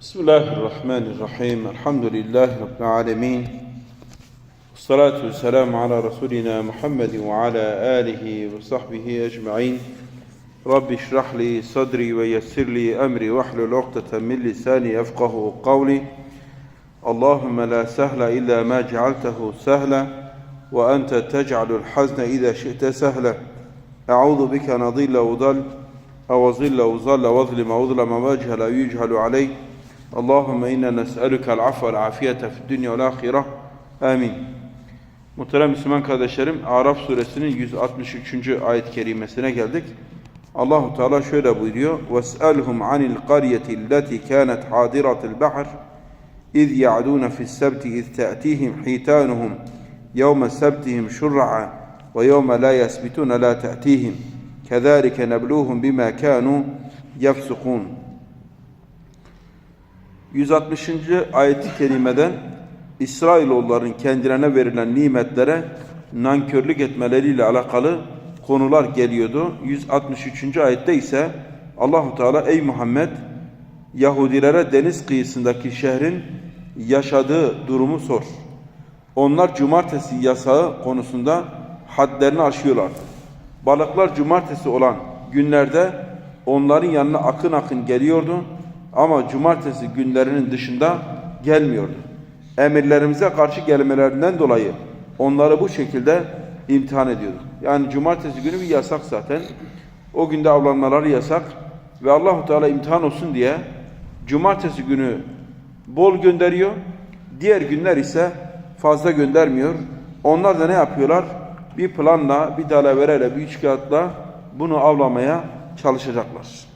بسم الله الرحمن الرحيم الحمد لله رب العالمين والصلاة والسلام على رسولنا محمد وعلى آله وصحبه أجمعين رب اشرح لي صدري ويسر لي أمري واحلل عقدة من لساني يفقه قولي اللهم لا سهل إلا ما جعلته سهلا وأنت تجعل الحزن إذا شئت سهلا أعوذ بك أن أضل وضل أو أضل وظل وأظلم وأظلم وأجهل أو يجهل علي Allahümme inna nes'elükel afvel afiyete fi'd-dünya ve'l ahireh. Amin. Muhterem Müslüman kardeşlerim, Araf suresinin 163. ayet-i kerimesine geldik. Allahu Teala şöyle buyuruyor: "Ves'elhum anil qaryati allati kanat hadiratil bahr iz ya'dun fi's-sebti iz ta'tihim hitanuhum yawma sabtihim şur'a ve yawma la yasbitun la ta'tihim. Kezalike nabluhum bima kanu yefsukun." 160. ayeti kerimeden İsrailoğulların kendilerine verilen nimetlere nankörlük etmeleriyle alakalı konular geliyordu. 163. ayette ise Allahu Teala ey Muhammed Yahudilere deniz kıyısındaki şehrin yaşadığı durumu sor. Onlar cumartesi yasağı konusunda hadlerini aşıyorlardı. Balıklar cumartesi olan günlerde onların yanına akın akın geliyordu ama cumartesi günlerinin dışında gelmiyordu. Emirlerimize karşı gelmelerinden dolayı onları bu şekilde imtihan ediyorduk. Yani cumartesi günü bir yasak zaten. O günde avlanmaları yasak ve Allahu Teala imtihan olsun diye cumartesi günü bol gönderiyor. Diğer günler ise fazla göndermiyor. Onlar da ne yapıyorlar? Bir planla, bir dalavereyle, bir üçkağıtla bunu avlamaya çalışacaklar.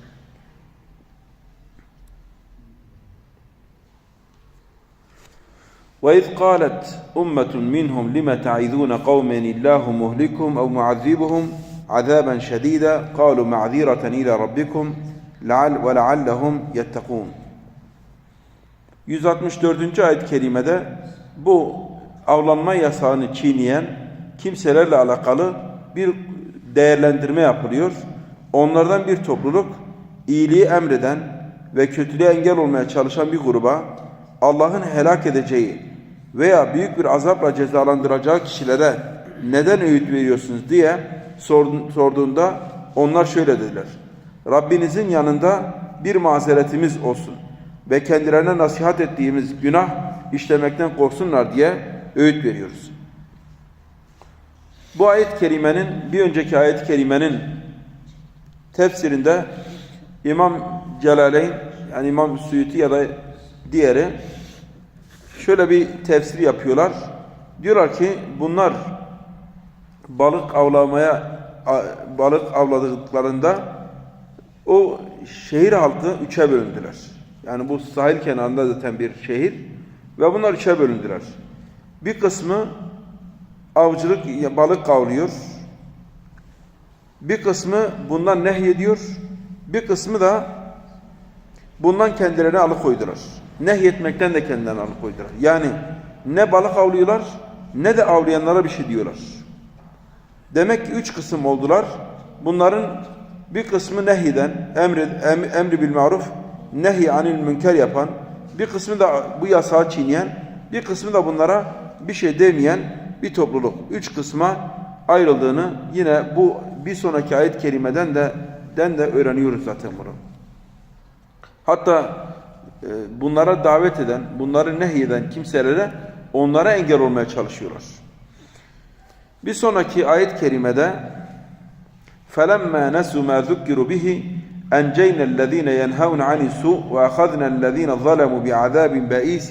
وإذ قالت أمة منهم لم تعذون قوما الله مهلكهم أو معذبهم عذابا شديدا قالوا معذرة إلى ربكم لعل ولعلهم يتقون 164. ayet-i kerimede bu avlanma yasağını çiğneyen kimselerle alakalı bir değerlendirme yapılıyor. Onlardan bir topluluk iyiliği emreden ve kötülüğe engel olmaya çalışan bir gruba Allah'ın helak edeceği veya büyük bir azapla cezalandıracağı kişilere neden öğüt veriyorsunuz diye sorduğunda onlar şöyle dediler. Rabbinizin yanında bir mazeretimiz olsun ve kendilerine nasihat ettiğimiz günah işlemekten korksunlar diye öğüt veriyoruz. Bu ayet-i kerimenin bir önceki ayet-i kerimenin tefsirinde İmam Celaleyn yani İmam Suyuti ya da diğeri şöyle bir tefsir yapıyorlar. Diyorlar ki bunlar balık avlamaya balık avladıklarında o şehir halkı üçe bölündüler. Yani bu sahil kenarında zaten bir şehir ve bunlar üçe bölündüler. Bir kısmı avcılık balık avlıyor. Bir kısmı bundan nehyediyor. Bir kısmı da bundan kendilerini alıkoydular nehyetmekten de kendilerini alıkoydular. Yani ne balık avlıyorlar ne de avlayanlara bir şey diyorlar. Demek ki üç kısım oldular. Bunların bir kısmı nehyiden, emri, em, emri bil maruf, nehy anil münker yapan, bir kısmı da bu yasağı çiğneyen, bir kısmı da bunlara bir şey demeyen bir topluluk. Üç kısma ayrıldığını yine bu bir sonraki ayet kerimeden de den de öğreniyoruz zaten bunu. Hatta bunlara davet eden, bunları nehyeden kimselere onlara engel olmaya çalışıyorlar. Bir sonraki ayet-i kerimede فَلَمَّا نَسُوا مَا ذُكِّرُوا بِهِ اَنْجَيْنَا الَّذ۪ينَ يَنْهَوْنَ عَنِ السُّوءِ وَأَخَذْنَا الَّذ۪ينَ ظَلَمُوا بِعَذَابٍ بَئِيسٍ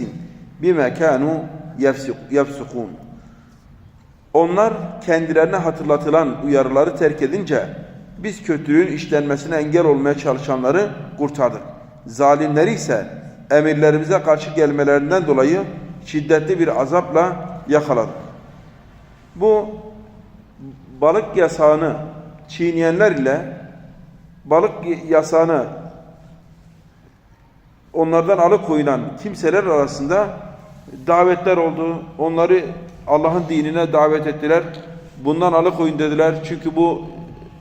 بِمَا كَانُوا يَفْسُقُونَ Onlar kendilerine hatırlatılan uyarıları terk edince biz kötülüğün işlenmesine engel olmaya çalışanları kurtardık. Zalimleri ise emirlerimize karşı gelmelerinden dolayı şiddetli bir azapla yakaladık. Bu balık yasağını çiğneyenler ile balık yasağını onlardan alıkoyulan kimseler arasında davetler oldu. Onları Allah'ın dinine davet ettiler. Bundan alıkoyun dediler. Çünkü bu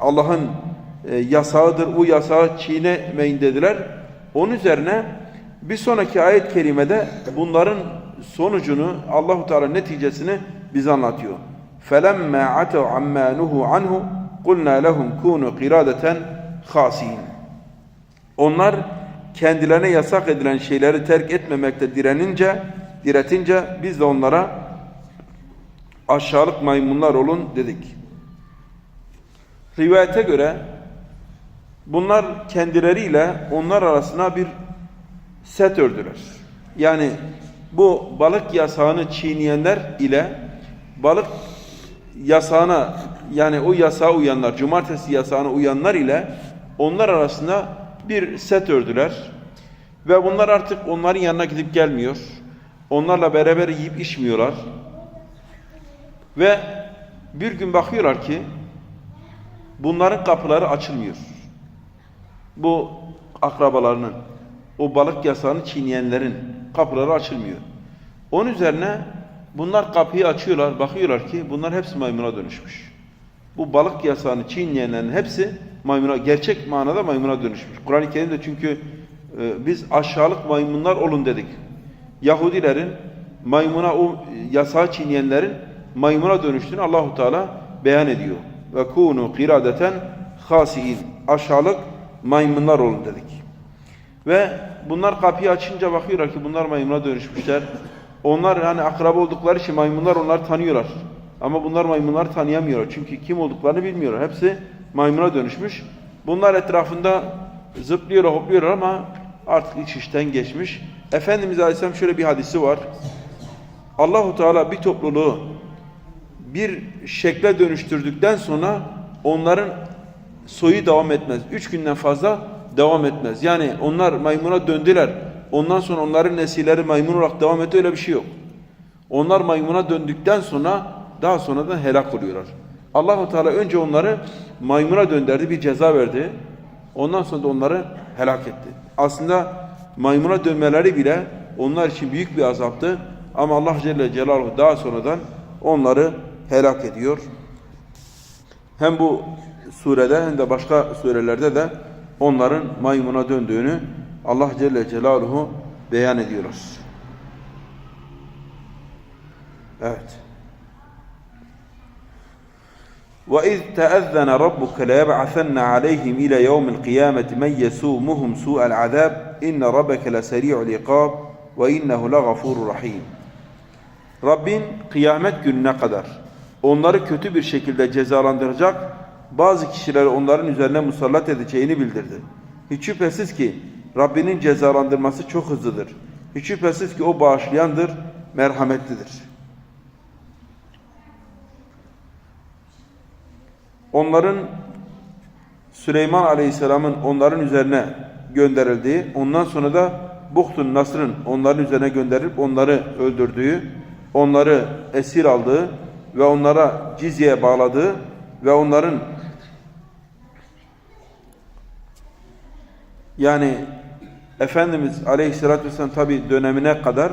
Allah'ın e, yasağıdır. Bu yasağı çiğnemeyin dediler. Onun üzerine bir sonraki ayet-i kerimede bunların sonucunu Allahu Teala neticesini bize anlatıyor. Felemme atu amma nuhu anhu kulna lehum kunu qiradeten hasin. Onlar kendilerine yasak edilen şeyleri terk etmemekte direnince, diretince biz de onlara aşağılık maymunlar olun dedik. Rivayete göre bunlar kendileriyle onlar arasına bir set ördüler. Yani bu balık yasağını çiğneyenler ile balık yasağına yani o yasağa uyanlar, cumartesi yasağına uyanlar ile onlar arasında bir set ördüler. Ve bunlar artık onların yanına gidip gelmiyor. Onlarla beraber yiyip içmiyorlar. Ve bir gün bakıyorlar ki bunların kapıları açılmıyor. Bu akrabalarının, o balık yasağını çiğneyenlerin kapıları açılmıyor. Onun üzerine bunlar kapıyı açıyorlar, bakıyorlar ki bunlar hepsi maymuna dönüşmüş. Bu balık yasağını çiğneyenlerin hepsi maymuna, gerçek manada maymuna dönüşmüş. Kur'an-ı Kerim'de çünkü e, biz aşağılık maymunlar olun dedik. Yahudilerin maymuna o yasağı çiğneyenlerin maymuna dönüştüğünü Allahu Teala beyan ediyor. Ve kunu qiradeten hasiin. Aşağılık maymunlar olun dedik. Ve bunlar kapıyı açınca bakıyorlar ki bunlar maymuna dönüşmüşler. Onlar hani akraba oldukları için maymunlar onları tanıyorlar. Ama bunlar maymunları tanıyamıyorlar. Çünkü kim olduklarını bilmiyorlar. Hepsi maymuna dönüşmüş. Bunlar etrafında zıplıyorlar, hopluyorlar ama artık iç işten geçmiş. Efendimiz Aleyhisselam şöyle bir hadisi var. Allahu Teala bir topluluğu bir şekle dönüştürdükten sonra onların soyu devam etmez. Üç günden fazla devam etmez. Yani onlar maymuna döndüler. Ondan sonra onların nesilleri maymun olarak devam etti öyle bir şey yok. Onlar maymuna döndükten sonra daha sonradan helak oluyorlar. Allahu Teala önce onları maymuna döndürdü, bir ceza verdi. Ondan sonra da onları helak etti. Aslında maymuna dönmeleri bile onlar için büyük bir azaptı. Ama Allah Celle Celaluhu daha sonradan onları helak ediyor. Hem bu surede hem de başka surelerde de onların maymuna döndüğünü Allah Celle Celaluhu beyan ediyorlar. Evet. وَإِذْ تَأَذَّنَ رَبُّكَ لَيَبْعَثَنَّ عَلَيْهِمْ إِلَى يَوْمِ الْقِيَامَةِ مَنْ يَسُومُهُمْ سُوءَ الْعَذَابِ إِنَّ رَبَّكَ لَسَرِيعُ الْعِقَابِ وَإِنَّهُ لَغَفُورٌ رَحِيمٌ Rabbin kıyamet gününe kadar onları kötü bir şekilde cezalandıracak bazı kişileri onların üzerine musallat edeceğini bildirdi. Hiç şüphesiz ki Rabbinin cezalandırması çok hızlıdır. Hiç şüphesiz ki o bağışlayandır, merhametlidir. Onların Süleyman Aleyhisselam'ın onların üzerine gönderildiği, ondan sonra da Buhtun Nasr'ın onların üzerine gönderilip onları öldürdüğü, onları esir aldığı ve onlara cizyeye bağladığı ve onların yani Efendimiz Aleyhisselatü Vesselam tabi dönemine kadar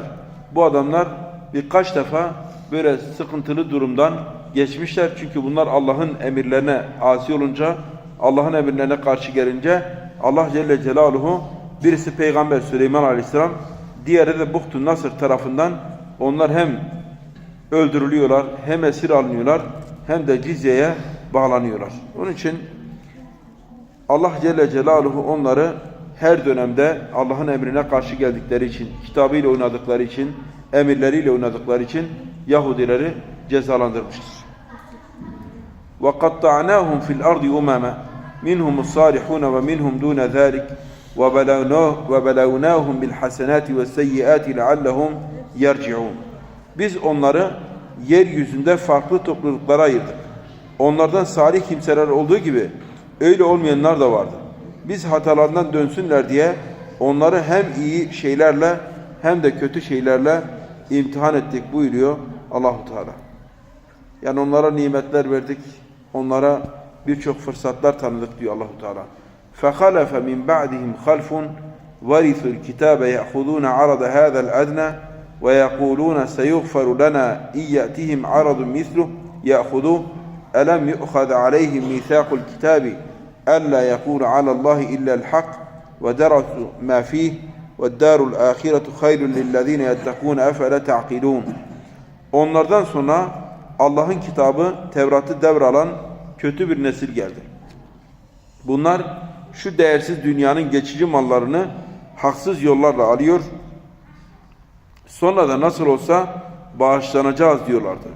bu adamlar birkaç defa böyle sıkıntılı durumdan geçmişler. Çünkü bunlar Allah'ın emirlerine asi olunca, Allah'ın emirlerine karşı gelince Allah Celle Celaluhu birisi Peygamber Süleyman Aleyhisselam, diğeri de Buhtun Nasır tarafından onlar hem öldürülüyorlar, hem esir alınıyorlar, hem de cizyeye bağlanıyorlar. Onun için Allah Celle Celaluhu onları her dönemde Allah'ın emrine karşı geldikleri için, kitabıyla oynadıkları için, emirleriyle oynadıkları için Yahudileri cezalandırmıştır. وَقَطَّعْنَاهُمْ فِي الْأَرْضِ أُمَمًا مِنْهُمُ الصَّالِحُونَ وَمِنْهُمْ دُونَ ذَلِكَ وَبَلَوْنَاهُمْ بِالْحَسَنَاتِ وَالسَّيِّئَاتِ لَعَلَّهُمْ يَرْجِعُونَ Biz onları yeryüzünde farklı topluluklara ayırdık. Onlardan salih kimseler olduğu gibi öyle olmayanlar da vardı. Biz hatalarından dönsünler diye onları hem iyi şeylerle hem de kötü şeylerle imtihan ettik buyuruyor Allahu Teala. Yani onlara nimetler verdik. Onlara birçok fırsatlar tanıdık diyor Allahu Teala. فَخَلَفَ مِنْ بَعْدِهِمْ خَلْفٌ وَرِثُوا الْكِتَابَ يَأْخُذُونَ عَرَضَ هَذَا الْأَدْنَى وَيَقُولُونَ سَيُغْفَرُ لَنَا إِنْ يَأْتِهِمْ عَرَضٌ مِثْلُهُ يَأْخُذُوهُ أَلَمْ يُؤْخَذْ عَلَيْهِمْ مِيثَاقُ الْكِتَابِ أَلَّا يَقُولَ عَلَى اللَّهِ إِلَّا الْحَقِّ وَدَرَسُوا مَا فِيهِ وَالدَّارُ الْآخِرَةُ خَيْرٌ لِلَّذ۪ينَ يَتَّقُونَ اَفَلَا تَعْقِلُونَ Onlardan sonra Allah'ın kitabı Tevrat'ı devralan kötü bir nesil geldi. Bunlar şu değersiz dünyanın geçici mallarını haksız yollarla alıyor. Sonra da nasıl olsa bağışlanacağız diyorlardı.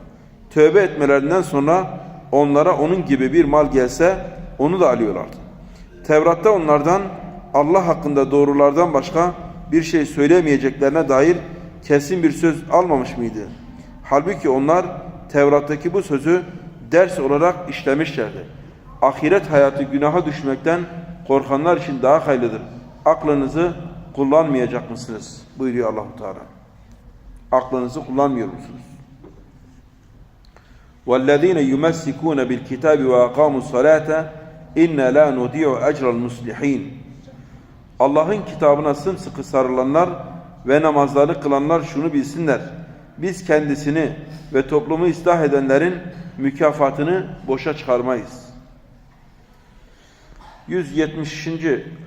Tövbe etmelerinden sonra onlara onun gibi bir mal gelse onu da alıyorlardı. Tevrat'ta onlardan Allah hakkında doğrulardan başka bir şey söylemeyeceklerine dair kesin bir söz almamış mıydı? Halbuki onlar Tevrat'taki bu sözü ders olarak işlemişlerdi. Ahiret hayatı günaha düşmekten korkanlar için daha hayırlıdır. Aklınızı kullanmayacak mısınız? Buyuruyor Allahu Teala. Aklınızı kullanmıyor musunuz? وَالَّذ۪ينَ يُمَسِّكُونَ بِالْكِتَابِ وَاقَامُوا الصَّلَاةَ İnne la nudiyu ecrel muslihin. Allah'ın kitabına sımsıkı sarılanlar ve namazları kılanlar şunu bilsinler. Biz kendisini ve toplumu ıslah edenlerin mükafatını boşa çıkarmayız. 170.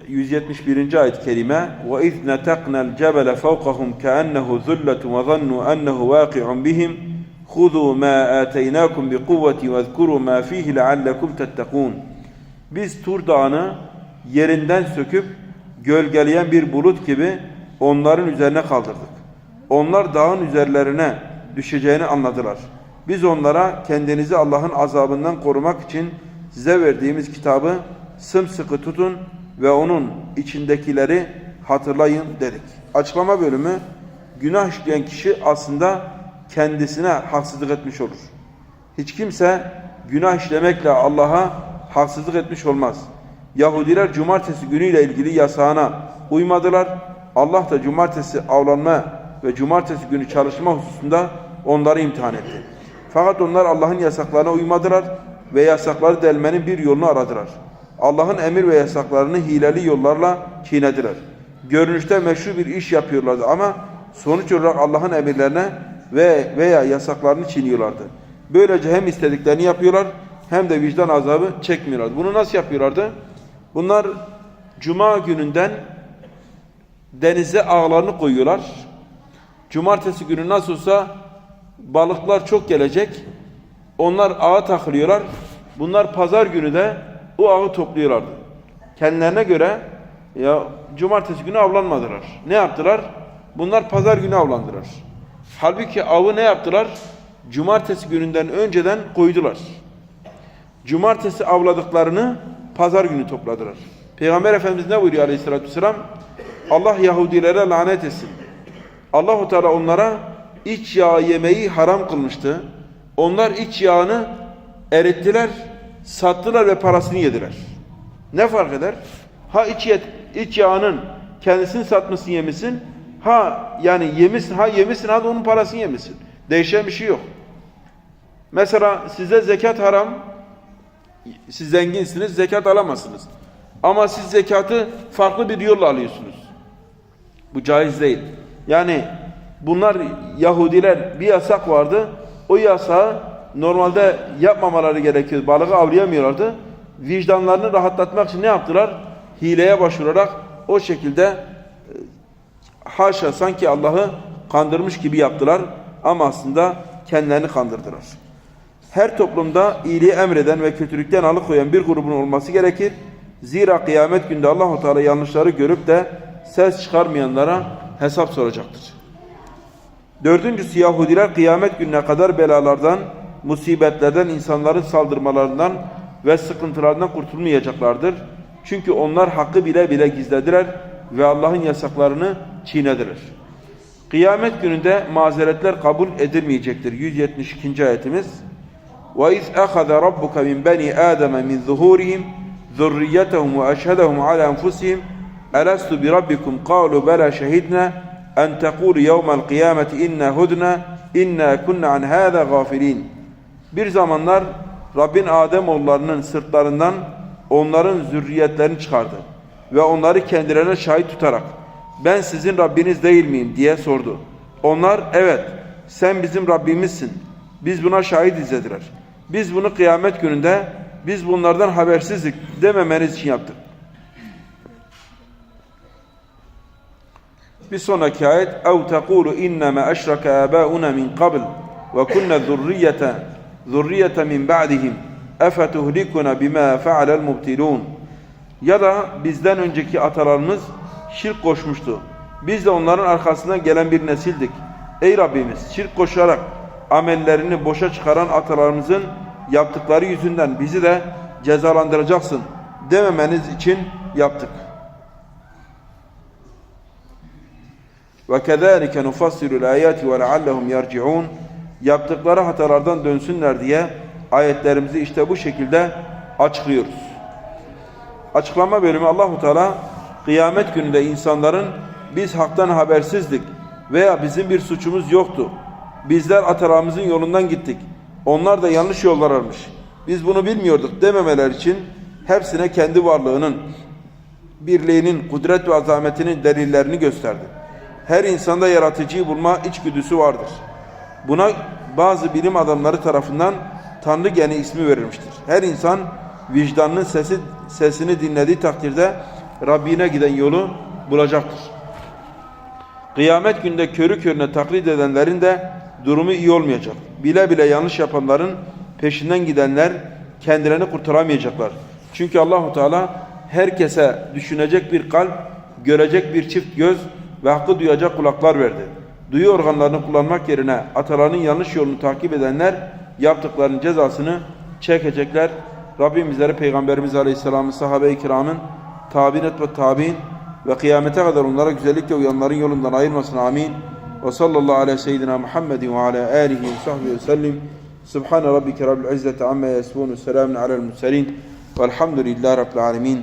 171. ayet-i kerime ve iz nataqna'l cebele fawqahum ka'annahu zulletun ve zannu ennehu waqi'un bihim khudhu ma ataynakum biquwwati ve zkuru ma fihi la'allakum tettekun.'' Biz Tur Dağı'nı yerinden söküp gölgeleyen bir bulut gibi onların üzerine kaldırdık. Onlar dağın üzerlerine düşeceğini anladılar. Biz onlara kendinizi Allah'ın azabından korumak için size verdiğimiz kitabı sımsıkı tutun ve onun içindekileri hatırlayın dedik. Açıklama bölümü günah işleyen kişi aslında kendisine haksızlık etmiş olur. Hiç kimse günah işlemekle Allah'a haksızlık etmiş olmaz. Yahudiler cumartesi günüyle ilgili yasağına uymadılar. Allah da cumartesi avlanma ve cumartesi günü çalışma hususunda onları imtihan etti. Fakat onlar Allah'ın yasaklarına uymadılar ve yasakları delmenin bir yolunu aradılar. Allah'ın emir ve yasaklarını hileli yollarla çiğnediler. Görünüşte meşru bir iş yapıyorlardı ama sonuç olarak Allah'ın emirlerine ve veya yasaklarını çiğniyorlardı. Böylece hem istediklerini yapıyorlar hem de vicdan azabı çekmiyorlardı. Bunu nasıl yapıyorlardı? Bunlar cuma gününden denize ağlarını koyuyorlar. Cumartesi günü nasıl olsa balıklar çok gelecek. Onlar ağa takılıyorlar. Bunlar pazar günü de o ağı topluyorlardı. Kendilerine göre ya cumartesi günü avlanmadılar. Ne yaptılar? Bunlar pazar günü avlandılar. Halbuki avı ne yaptılar? Cumartesi gününden önceden koydular. Cumartesi avladıklarını pazar günü topladılar. Peygamber Efendimiz ne buyuruyor aleyhissalatü vesselam? Allah Yahudilere lanet etsin. Allahu Teala onlara iç yağ yemeği haram kılmıştı. Onlar iç yağını erittiler, sattılar ve parasını yediler. Ne fark eder? Ha iç, yet, iç yağının kendisini satmışsın yemişsin, ha yani yemişsin, ha yemişsin, ha da onun parasını yemişsin. Değişen bir şey yok. Mesela size zekat haram, siz zenginsiniz, zekat alamazsınız. Ama siz zekatı farklı bir yolla alıyorsunuz. Bu caiz değil. Yani bunlar Yahudiler bir yasak vardı. O yasağı normalde yapmamaları gerekiyor. Balığı avlayamıyorlardı. Vicdanlarını rahatlatmak için ne yaptılar? Hileye başvurarak o şekilde e, haşa sanki Allah'ı kandırmış gibi yaptılar. Ama aslında kendilerini kandırdılar. Her toplumda iyiliği emreden ve kötülükten alıkoyan bir grubun olması gerekir. Zira kıyamet günde Allahu Teala yanlışları görüp de ses çıkarmayanlara hesap soracaktır. Dördüncüsü Yahudiler kıyamet gününe kadar belalardan, musibetlerden, insanların saldırmalarından ve sıkıntılarından kurtulmayacaklardır. Çünkü onlar hakkı bile bile gizlediler ve Allah'ın yasaklarını çiğnediler. Kıyamet gününde mazeretler kabul edilmeyecektir. 172. ayetimiz. وَاِذْ أَخَذَ رَبُّكَ مِنْ بَنِي آدَمَ مِنْ ظُهُورِهِمْ ذُرِّيَّتَهُمْ وَأَشْهَدَهُمْ عَلَى أَنْفُسِهِمْ أَلَسْتُ بِرَبِّكُمْ قَالُوا بَلَا شَهِدْنَا أَنْ تَقُولُ يَوْمَ الْقِيَامَةِ إِنَّا هُدْنَا إِنَّا كُنَّ عَنْ هَذَا غَافِلِينَ Bir zamanlar Rabbin Adem oğullarının sırtlarından onların zürriyetlerini çıkardı ve onları kendilerine şahit tutarak ben sizin Rabbiniz değil miyim diye sordu. Onlar evet sen bizim Rabbimizsin. Biz buna şahit dediler. Biz bunu kıyamet gününde biz bunlardan habersizlik dememeniz için yaptık. Bir sonraki ayet اَوْ تَقُولُ اِنَّمَا اَشْرَكَ آبَاؤُنَا مِنْ قَبْلِ وَكُنَّ ذُرِّيَّةً ذُرِّيَّةً مِنْ بَعْدِهِمْ اَفَتُهْلِكُنَا بِمَا فَعَلَ الْمُبْتِلُونَ Ya da bizden önceki atalarımız şirk koşmuştu. Biz de onların arkasından gelen bir nesildik. Ey Rabbimiz şirk koşarak amellerini boşa çıkaran atalarımızın yaptıkları yüzünden bizi de cezalandıracaksın dememeniz için yaptık. Ve kezalike nufassilu'l ayati ve leallehum yerciun. Yaptıkları hatalardan dönsünler diye ayetlerimizi işte bu şekilde açıklıyoruz. Açıklama bölümü Allahu Teala kıyamet gününde insanların biz haktan habersizdik veya bizim bir suçumuz yoktu Bizler atalarımızın yolundan gittik. Onlar da yanlış yollar almış. Biz bunu bilmiyorduk dememeler için hepsine kendi varlığının, birliğinin, kudret ve azametinin delillerini gösterdi. Her insanda yaratıcıyı bulma içgüdüsü vardır. Buna bazı bilim adamları tarafından Tanrı geni ismi verilmiştir. Her insan vicdanının sesi, sesini dinlediği takdirde Rabbine giden yolu bulacaktır. Kıyamet günde körü körüne taklit edenlerin de durumu iyi olmayacak. Bile bile yanlış yapanların peşinden gidenler kendilerini kurtaramayacaklar. Çünkü Allahu Teala herkese düşünecek bir kalp, görecek bir çift göz ve hakkı duyacak kulaklar verdi. Duyu organlarını kullanmak yerine atalarının yanlış yolunu takip edenler yaptıklarının cezasını çekecekler. Rabbim bizleri Peygamberimiz Aleyhisselam'ın sahabe-i kiramın tabi'in et ve tabi'in ve kıyamete kadar onlara güzellikle uyanların yolundan ayırmasın. Amin. Ve sallallahu aleyhi seyyidina Muhammedin ve ala alihi ve sahbihi ve sellim. Subhane rabbike rabbil izzeti amma yasifun. Selamun alel murselin. Velhamdülillahi rabbil alemin.